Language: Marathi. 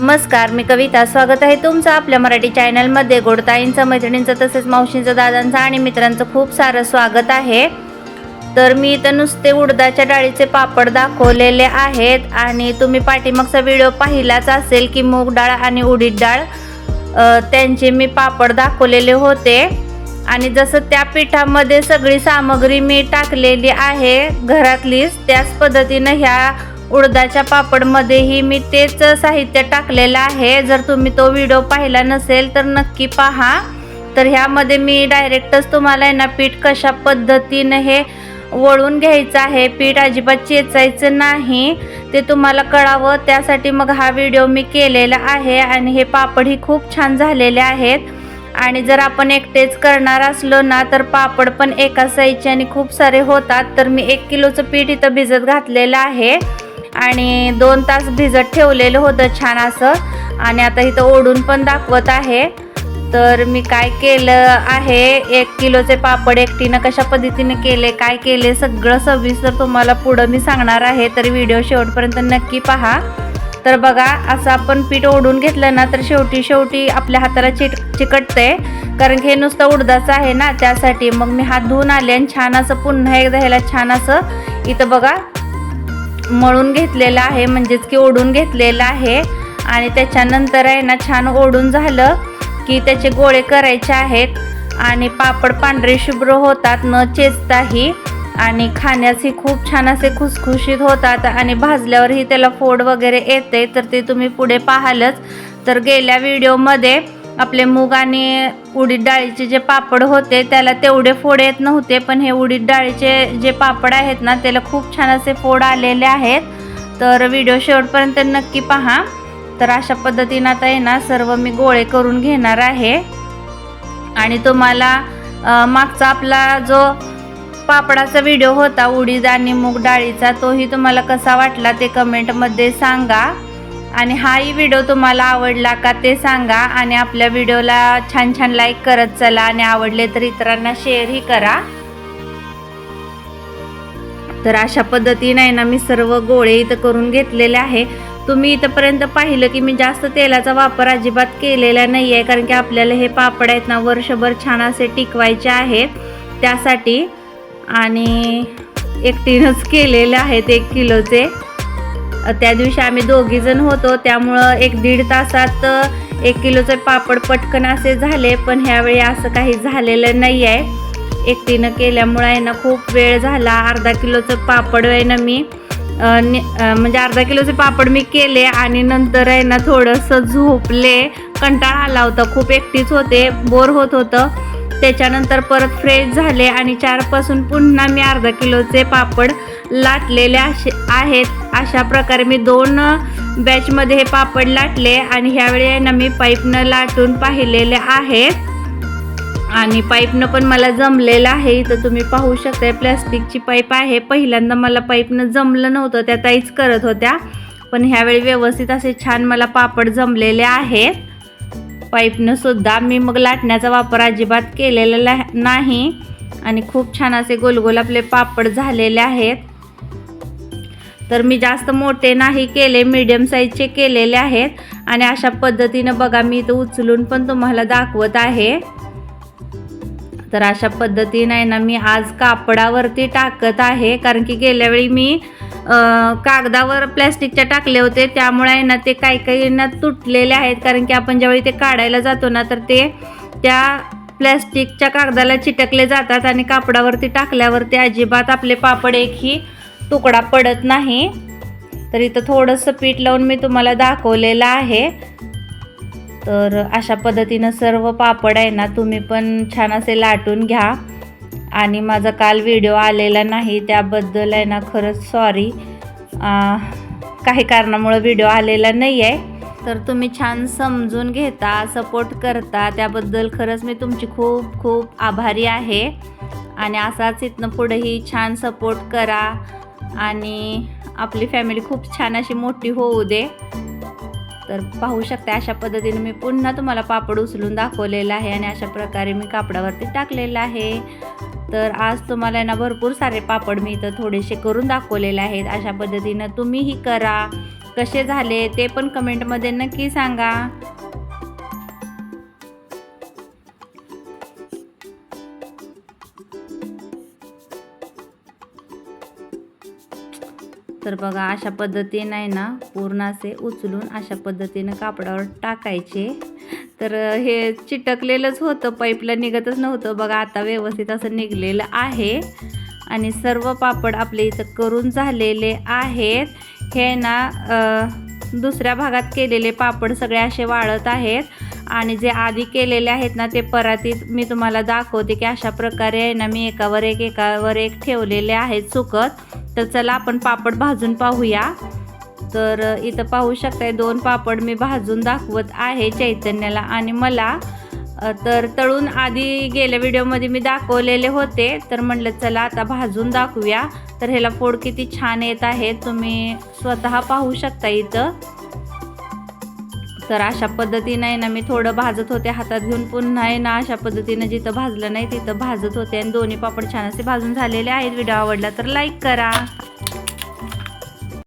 नमस्कार मी कविता. स्वागत आहे तुमचं आपल्या मराठी चॅनलमध्ये. गोडताईंचं मैत्रिणींचं तसेच मावशींचं दादांचं आणि मित्रांचं खूप सारं स्वागत आहे. तर मी इथं नुसते उडदाच्या डाळीचे पापड दाखवलेले आहेत आणि तुम्ही पाठीमागचा व्हिडिओ पाहिलाच असेल की मूग डाळ आणि उडीद डाळ त्यांचे मी पापड दाखवलेले होते. आणि जसं त्या पिठामध्ये सगळी सामग्री मी टाकलेली आहे घरातलीच त्याच पद्धतीनं ह्या उडदाच्या पापडमध्येही मी तेच साहित्य टाकलेलं आहे. जर तुम्ही तो व्हिडिओ पाहिला नसेल तर नक्की पहा. तर ह्यामध्ये मी डायरेक्टच तुम्हाला आहे ना पीठ कशा पद्धतीनं हे वळून घ्यायचं आहे पीठ अजिबात चेचायचं नाही. ते तुम्हाला कळावं. त्यासाठी मग हा व्हिडिओ मी केलेला आहे आणि हे पापडही खूप छान झालेले आहेत. आणि जर आपण एकटेच करणार असलो ना तर पापड पण एका साईजचे आणि खूप सारे होतात. तर मी एक किलोचं पीठ इथं भिजत घातलेलं आहे. आणि दोन तास भिजत ठेवलेलं होतं छान असं. आणि आता इथं ओढून पण दाखवत आहे. तर मी काय केलं आहे एक किलोचे पापड एकटीनं कशा पद्धतीने केले काय केले सगळं सविस्तर तुम्हाला पुढं मी सांगणार आहे. तर व्हिडिओ शेवटपर्यंत नक्की पहा. तर बघा असं आपण पीठ ओढून घेतलं ना तर शेवटी शेवटी आपल्या हाताला चिट चिकटते कारण की हे नुसतं उडदाचं आहे ना त्यासाठी मग मी हात धुवून आले आणि छान असं पुन्हा एकदा ह्याला छान असं इथं बघा मळून घेतलेलं आहे म्हणजेच की ओढून घेतलेलं आहे. आणि त्याच्यानंतर आहे ना छान ओढून झालं की त्याचे गोळे करायचे आहेत. आणि पापड पांढरे शुभ्र होतात न चेचताही. आणि खाण्यासही खूप छान असे खुसखुशीत होतात आणि भाजल्यावरही त्याला फोड वगैरे येते. तर ते तुम्ही पुढे पाहालच. तर गेल्या व्हिडिओमध्ये आपले मूग आणि उडीद डाळीचे जे पापड होते त्याला तेवढे फोड येत नव्हते पण हे उडीद डाळीचे जे पापड आहेत ना त्याला खूप छान असे फोड आलेले आहेत. तर व्हिडिओ शेवटपर्यंत नक्की पहा. तर अशा पद्धतीनं आता आहे ना सर्व मी गोळे करून घेणार आहे. आणि तुम्हाला मागचा आपला जो पापडाचा व्हिडिओ होता उडीद आणि मूग डाळीचा तोही तुम्हाला कसा वाटला ते कमेंटमध्ये सांगा. आणि हाही व्हिडिओ तुम्हाला आवडला का ते सांगा आणि आपल्या व्हिडिओला छान छान लाईक करत चला आणि आवडले तर इतरांना शेअरही करा. तर अशा पद्धतीने आहे ना मी सर्व गोळे इथं करून घेतलेले आहे. तुम्ही इथंपर्यंत पाहिलं की मी जास्त तेलाचा वापर अजिबात केलेला नाही आहे कारण की आपल्याला हे पापड आहेत ना वर्षभर छान असे टिकवायचे आहेत त्यासाठी आणि एकटीनंच केलेले आहेत एक किलोचे. त्या दिवशी आम्ही दोघीजण होतो. त्यामुळं एक दीड तासात एक किलोचे पापड पटकन असे झाले पण ह्यावेळी असं काही झालेलं नाही आहे एकटीनं केल्यामुळं आहे ना खूप वेळ झाला. अर्धा किलोचं पापड आहे ना मी म्हणजे अर्धा किलोचे पापड मी केले आणि नंतर आहे ना थोडंसं झोपले. कंटाळा आला होता. खूप एकटीच होते बोर होत होतं. त्याच्यानंतर परत फ्रेश झाले आणि चारपासून पुन्हा मी अर्धा किलोचे पापड लाटलेले असे आहेत. अशा प्रकारे मी दोन बॅचमध्ये हे पापड लाटले आणि ह्यावेळी ना मी पाईपनं लाटून पाहिलेले आहे. आणि पाईपनं पण मला जमलेलं आहे. इथं तुम्ही पाहू शकता प्लॅस्टिकची पाईप आहे. पहिल्यांदा मला पाईपनं जमलं नव्हतं त्या ताईच करत होत्या. पण ह्यावेळी व्यवस्थित असे छान मला पापड जमलेले आहेत. पाईपनं सुद्धा मी मग लाटण्याचा वापर अजिबात केलेला नाही. आणि खूप छान असे गोलगोल आपले पापड झालेले आहेत. तर मी जास्त मोठे नाही केले मीडियम साईजचे केलेले आहेत. आणि अशा पद्धतीनं बघा मी इथं उचलून पण तुम्हाला दाखवत आहे. तर अशा पद्धतीने आहे ना मी आज कापडावरती टाकत आहे. कारण की गेल्या वेळी मी कागदावर प्लॅस्टिकच्या टाकले होते त्यामुळे आहे ना ते काही काही ना तुटलेले आहेत. कारण की आपण ज्यावेळी ते काढायला जातो ना तर ते त्या प्लॅस्टिकच्या कागदाला चिटकले जातात आणि कापडावरती टाकल्यावरती अजिबात आपले पापड एकही तुकडा पडत नाही. तर इथं थोडंसं पीठ लावून मी तुम्हाला दाखवलेलं आहे. तर अशा पद्धतीनं सर्व पापड आहे ना तुम्ही पण छान असे लाटून घ्या. आणि माझा काल व्हिडिओ आलेला नाही त्याबद्दल आहे ना खरंच सॉरी काही कारणामुळं व्हिडिओ आलेला नाही आहे तर तुम्ही छान समजून घेता सपोर्ट करता. त्याबद्दल खरंच मी तुमची खूप खूप आभारी आहे. आणि असाच इथनं पुढेही छान सपोर्ट करा. आणि आपली फॅमिली खूप छान अशी मोठी होऊ दे. तर पाहू शकता अशा पद्धतीने मी पुन्हा तुम्हाला पापड उचलून दाखवलेला आहे आणि अशा प्रकारे मी कापडावरती टाकलेलं आहे. तर आज तुम्हाला ना भरपूर सारे पापड मी इथं थोडेसे करून दाखवलेले आहेत. अशा पद्धतीनं तुम्हीही करा. कसे झाले ते पण कमेंटमध्ये नक्की सांगा. तर बघा अशा पद्धतीने आहे ना पूर्ण असे उचलून अशा पद्धतीनं कापडावर टाकायचे. तर हे चिटकलेलंच होतं पाईपला निघतच नव्हतं. बघा आता व्यवस्थित असं निघलेलं आहे. आणि सर्व पापड आपले इथं करून झालेले आहेत. हे ना दुसऱ्या भागात केलेले पापड सगळे असे वाळत आहेत. आणि जे आधी केलेले आहेत ना ते परातीत मी तुम्हाला दाखवते की अशा प्रकारे आहे ना मी एकावर एक एकावर एक ठेवलेले आहेत सुकत. तर चला आपण पापड भाजून पाहूया. तर इथं पाहू शकताय दोन पापड मी भाजून दाखवत आहे चैतन्याला आणि मला. तर तळून आधी गेल्या व्हिडिओमध्ये मी दाखवलेले होते. तर म्हटलं चला आता भाजून दाखवूया. तर ह्याला फोड किती छान येत आहे. तुम्ही स्वतः पाहू शकता इथं. तर अशा पद्धतीनं आहे ना मी थोडं भाजत होते हातात घेऊन पुन्हा आहे ना अशा पद्धतीनं जिथं भाजलं नाही तिथं भाजत होते. आणि दोन्ही पापड छान असे भाजून झालेले आहेत. व्हिडिओ आवडला तर लाईक करा.